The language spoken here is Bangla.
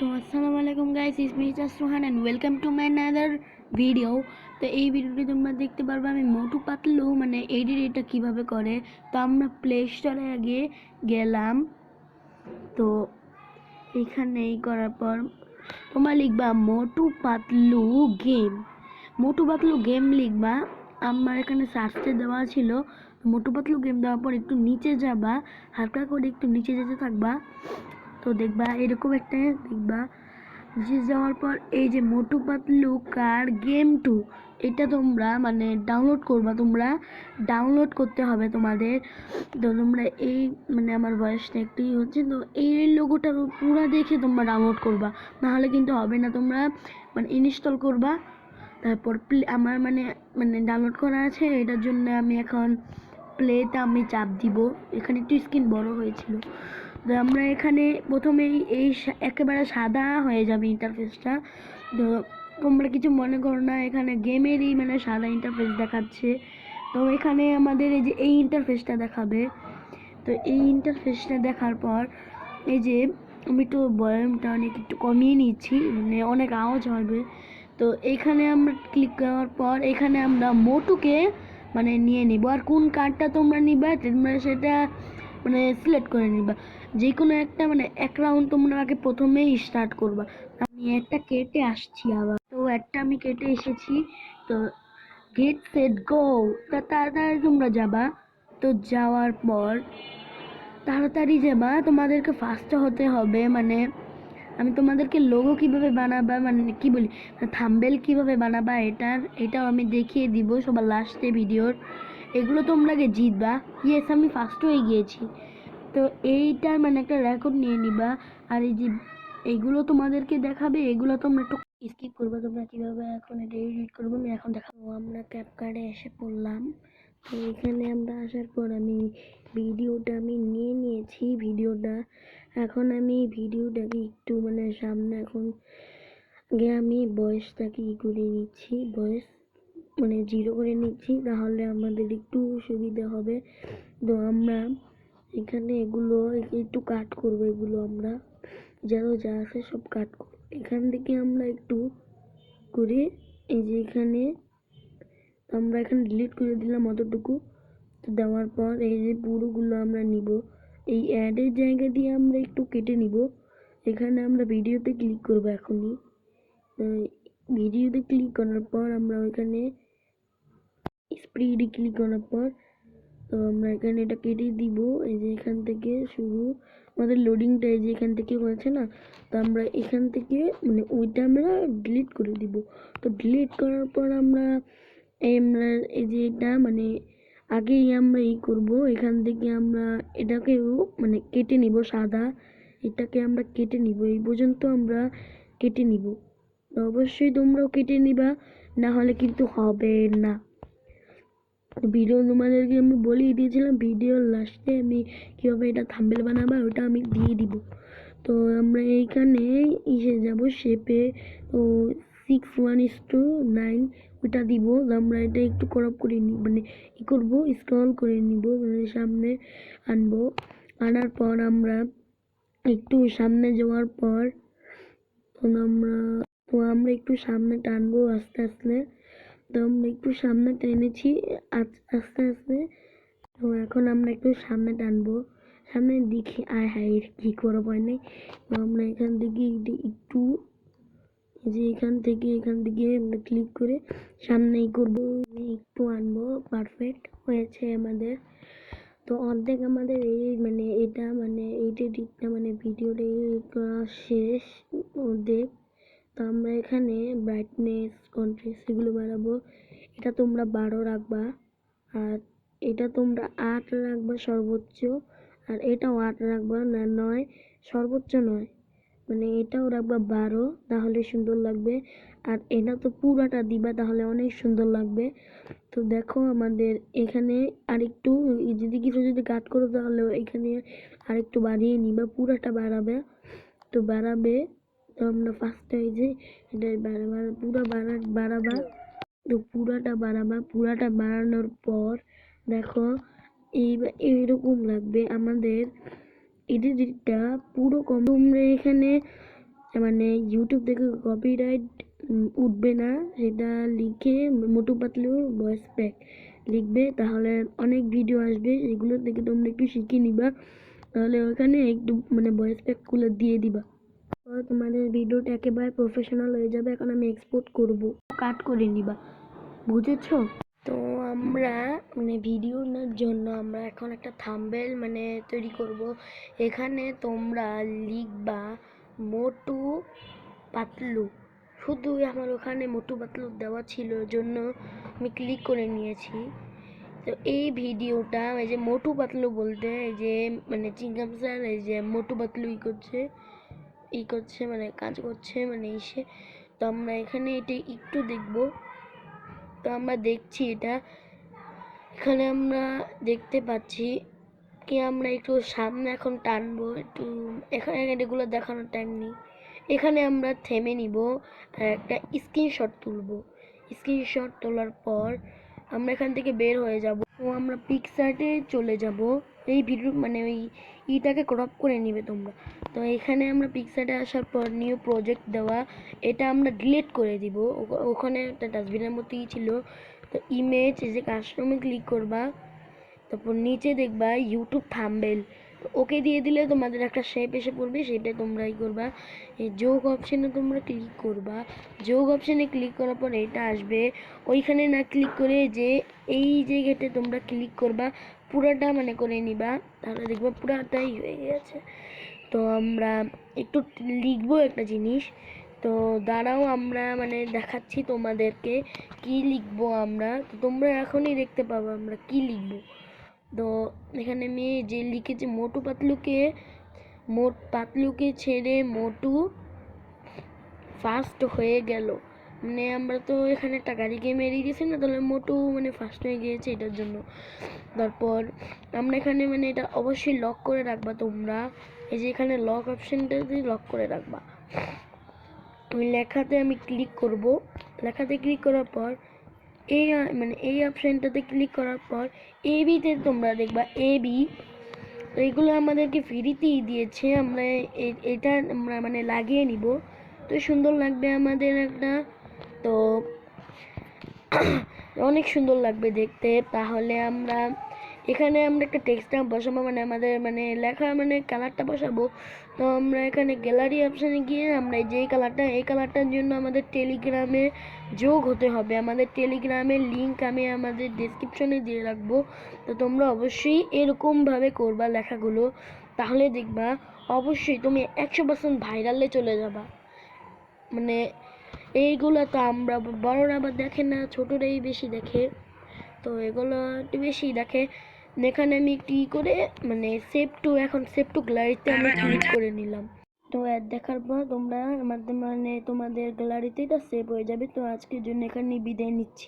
তো আসসালামু আলাইকুম guys is me Suhan and welcome to my another video তো এই ভিডিওটি তোমরা দেখতে পারবে, আমি মোটু পাতলু মানে এডিট এটা কীভাবে করে, তো আমরা প্লে স্টোরে আগে গেলাম। তো এখানে এই করার পর তোমরা লিখবা মোটু পাতলু গেম মোটু পাতলু গেম লিখবা, আমার এখানে সার্চে দেওয়া ছিল। মোটু পাতলু গেম দেওয়ার পর একটু নিচে যাবা, হালকা করে একটু নিচে যেতে থাকবা। তো দেখবা, এরকম একটা দেখবা নিচে যাওয়ার পর এই যে Motu Patlu car game two, এটা তোমরা মানে ডাউনলোড করবা, তোমরা ডাউনলোড করতে হবে তোমাদের। তো তোমরা এই মানে আমার বয়সটা একটুই হচ্ছে, তো এই লোগোটা পুরো দেখে তোমরা ডাউনলোড করবা। নাহলে কিন্তু হবে না, তোমরা মানে ইনস্টল করবা। তারপর প্লে আমার মানে মানে ডাউনলোড করা আছে, এটার জন্য আমি এখন প্লেতে আমি চাপ দিব। এখানে একটু স্ক্রিন বড় হয়েছিল। আমরা এখানে প্রথমেই এই একেবারে সাদা হয়ে যাবে ইন্টারফেসটা তো তোমরা কিছু মনে করো না, এখানে গেমেরই মানে সাদা ইন্টারফেস দেখাচ্ছে। তো এখানে আমাদের এই যে এই ইন্টারফেসটা দেখাবে। তো এই ইন্টারফেসটা দেখার পর এই যে আমি একটু ভলিউমটা অনেক একটু কমিয়ে নিচ্ছি মানে অনেক আওয়াজ হবে। তো এখানে আমরা ক্লিক করার পর এখানে আমরা মোটুকে মানে নিয়ে নিব। আর কোন কার্ডটা তোমরা নিবা? তোমরা সেটা মানে সিলেক্ট করে নিবা। যে কোনো একটা মানে এক রাউন্ড তোমরা আগে প্রথমেই স্টার্ট করবা। আমি একটা কেটে আসছি আবার। তো একটা আমি কেটে এসেছি। তো গেট সেট গো তা তাড়াতাড়ি তোমরা যাবা। তো যাওয়ার পর তাড়াতাড়ি যাবা। তোমাদেরকে ফার্স্ট হতে হবে মানে আমি তোমাদেরকে লোগো কীভাবে বানাবা মানে কি বলি? থাম্বেল কীভাবে বানাবা এটার, এটাও আমি দেখিয়ে দিব সবার লাস্টে ভিডিওর এগুলো তোমরা আগে জিতবা। ইয়েস আমি ফার্স্ট হয়ে গিয়েছি। তো এইটার মানে একটা রেকর্ড নিয়ে নিবা। আর এই যে এগুলো তোমাদেরকে দেখাবে, এগুলো তোমরা একটু স্কিপ করব। তোমরা কীভাবে এখন এটা এডিট করব, আমি এখন দেখাবো। আমরা ক্যাপ কার্ডে এসে পড়লাম। তো এখানে আমরা আসার পর আমি ভিডিওটা আমি নিয়ে নিয়েছি, ভিডিওটা। এখন আমি ভিডিওটাকে একটু মানে সামনে এখন আগে আমি বয়সটাকে ই করে নিচ্ছি। বয়স মানে জিরো করে নিচ্ছি তাহলে আমাদের একটু সুবিধা হবে। তো আমরা এখানে এগুলো একটু কাট করব, এগুলো আমরা যারা যা আছে সব কাট করব। এখান থেকে আমরা একটু করে এই যে এখানে আমরা এখানে ডিলিট করে দিলাম অতটুকু। তো দেওয়ার পর এই যে পুরোগুলো আমরা নিব। এই অ্যাডের জায়গা দিয়ে আমরা একটু কেটে নিব। এখানে আমরা ভিডিওতে ক্লিক করব এখনই। ভিডিওতে ক্লিক করার পর আমরা ওইখানে স্প্রিডে ক্লিক করার পর, তো আমরা এখানে এটা কেটে দিব। এই যে এখান থেকে শুরু, আমাদের লোডিংটা এই যে এখান থেকে হয়েছে না? তো আমরা এখান থেকে মানে ওইটা আমরা ডিলিট করে দিব। তো ডিলিট করার পর আমরা আমরা, এই যে এটা মানে আগেই আমরা ই করব। এখান থেকে আমরা এটাকেও মানে কেটে নিব সাদা। এটাকে আমরা কেটে নিব। এই পর্যন্ত আমরা কেটে নিব। অবশ্যই তোমরাও কেটে নিবা, না হলে কিন্তু হবে না। ভিডিও তোমাদেরকে আমি বলেই দিয়েছিলাম ভিডিওর লাস্টে আমি কীভাবে এটা থাম্বেল বানাবো ওটা আমি দিয়ে দিব। তো আমরা এইখানে ইসে যাব শেপে তো six one is two nine ওটা দিব। আমরা এটা একটু করপ করে নিব মানে ই করব স্ক্রল করে নিব মানে সামনে আনব। আনার পর আমরা একটু সামনে যাওয়ার পর আমরা, তো আমরা একটু সামনে টানবো আস্তে আস্তে। আমরা একটু সামনে টেনেছি আস্তে আস্তে। তো এখন আমরা একটু সামনে টানবো। সামনে দেখি, আয় হায় কি করে পাই নাই। আমরা এখান থেকে একটু যে এখান থেকে এখান থেকে আমরা ক্লিক করে সামনেই করব। একটু আনব পারফেক্ট হয়েছে আমাদের। তো অর্ধেক আমাদের এই মানে এটা মানে এইটা এডিটটা মানে ভিডিওটা করা শেষ, অর্ধেক। তো আমরা এখানে ব্রাইটনেস কন্ট্রাস্ট এগুলো বাড়াবো এটা তোমরা বারো রাখবা, আর এটা তোমরা আট রাখবা সর্বোচ্চ, আর এটাও আট রাখবা, না নয়, সর্বোচ্চ নয়। মানে এটাও রাখবা বারো, তাহলে সুন্দর লাগবে। আর এটা তো পুরাটা দিবা, তাহলে অনেক সুন্দর লাগবে। তো দেখো আমাদের এখানে আরেকটু যদি কিছু যদি কাট করো তাহলে এখানে আরেকটু বাড়িয়ে নিবা, পুরাটা বাড়াবে। তো বাড়াবে তো আমরা ফার্স্টে এই যে, এটা বাড়াবার পুরো বাড়া বাড়াবা তো পুরাটা বাড়াবা পুরাটা বাড়ানোর পর দেখো এই এইরকম লাগবে আমাদের এডিটটা পুরো কম। তোমরা এখানে মানে ইউটিউব থেকে কপিরাইট উঠবে না, সেটা লিখে মোটু পাতলুর ভয়েস প্যাক লিখবে, তাহলে অনেক ভিডিও আসবে এগুলো থেকে তোমরা একটু শিখে নিবা। তাহলে ওখানে একটু মানে ভয়েস প্যাকগুলো দিয়ে দিবা। তোমাদের ভিডিওটা একেবারে প্রফেশনাল হয়ে যাবে এখন আমি এক্সপোর্ট করব কাট করে নিবা বুঝেছ তো আমরা মানে ভিডিওর জন্য আমরা এখন একটা থাম্বেল মানে তৈরি করব এখানে তোমরা লিখবা মোটু পাতলু শুধু আমার ওখানে মোটু পাতলু দেওয়া ছিল জন্য আমি ক্লিক করে নিয়েছি তো এই ভিডিওটা এই যে মোটু পাতলু বলতে এই যে মানে চিংগাম স্যার এই যে মোটু পাতলুই করছে ই করছে মানে কাজ করছে মানে এসে। তো আমরা এখানে এটা একটু দেখব। তো আমরা দেখছি এটা। এখানে আমরা দেখতে পাচ্ছি কি আমরা একটু সামনে এখন টানবো, একটু এখানে এগুলো দেখানোর টাইম নেই। এখানে আমরা থেমে নিব আর একটা স্ক্রিনশট তুলব। স্ক্রিনশট তোলার পর আমরা এখান থেকে বের হয়ে যাব। তো আমরা পিকচার্টে চলে যাব। এই ভিডিও মানে ওই ইটাকে ক্রপ করে নিবে তোমরা। তো এখানে আমরা পিকচারে আসার পর নিউ প্রজেক্ট দেওয়া, এটা আমরা ডিলিট করে দিব। ওখ- ওখানে একটা ডাস্টবিনের মতোই ছিল। তো ইমেজ যে কাস্টমে ক্লিক করবা, তারপর নিচে দেখবা ইউটিউব থাম্বেল ওকে দিয়ে দিলে তোমাদের একটা শেপ এসে পড়বে সেটা তোমরা ই করবা। এই যোগ অপশানে তোমরা ক্লিক করবা। যোগ অপশানে ক্লিক করার পর এটা আসবে। ওইখানে না ক্লিক করে যে এই জায়গাতে তোমরা ক্লিক করবা, পুরাটা মানে করে নিবা। তাহলে দেখবা পুরাটাই হয়ে গেছে। তো আমরা একটু লিখব একটা জিনিস। তো দাঁড়াও আমরা মানে দেখাচ্ছি তোমাদেরকে কি লিখব আমরা। তো তোমরা এখনই দেখতে পাবো আমরা কি লিখব। তো এখানে আমি যে লিখেছি মোটু পাতলুকে, মোট পাতলুকে ছেড়ে মোটু ফার্স্ট হয়ে গেল। মানে আমরা তো এখানে একটা গাড়িকে মেরে গেছি না, তাহলে মোটু মানে ফার্স্ট হয়ে গিয়েছে এটার জন্য। তারপর আমরা এখানে মানে এটা অবশ্যই লক করে রাখবা তোমরা। এই যে এখানে লক অপশনটা দিয়ে লক করে রাখবা। আমি লেখাতে আমি ক্লিক করব। লেখাতে ক্লিক করার পর এই মানে এই অপশনটাতে ক্লিক করার পর এ বিতে তোমরা দেখবা এ বি এইগুলো আমাদেরকে ফ্রিতেই দিয়েছে। আমরা এটা আমরা মানে লাগিয়ে নিব। তো সুন্দর লাগবে আমাদের একটা। তো অনেক সুন্দর লাগবে দেখতে। তাহলে আমরা এখানে আমরা একটা টেক্সটটা বসাবো মানে আমাদের মানে লেখা মানে কালারটা বসাবো। তো আমরা এখানে গ্যালারি অপশানে গিয়ে আমরা যে কালারটা এই কালারটার জন্য আমাদের টেলিগ্রামে যোগ হতে হবে। আমাদের টেলিগ্রামের লিংক আমি আমাদের ডেসক্রিপশনে দিয়ে রাখব। তো তোমরা অবশ্যই এরকমভাবে করবা লেখাগুলো। তাহলে দেখবা, অবশ্যই তুমি একশো পার্সেন্ট ভাইরালে চলে যাবা। মানে এইগুলো তো আমরা বড়রা আবার দেখে না, ছোটরাই বেশি দেখে। তো এগুলো একটু বেশি দেখে। এখানে আমি কি করে মানে সেভ টু এখন সেভ টু গ্যালারিতে আমি ক্লিক করে নিলাম। তো অ্যাড দেখার পর তোমরা আমাদের মানে তোমাদের গ্যালারিতে এটা সেভ হয়ে যাবে। তো আজকের জন্য এখানে বিদায় নিচ্ছি।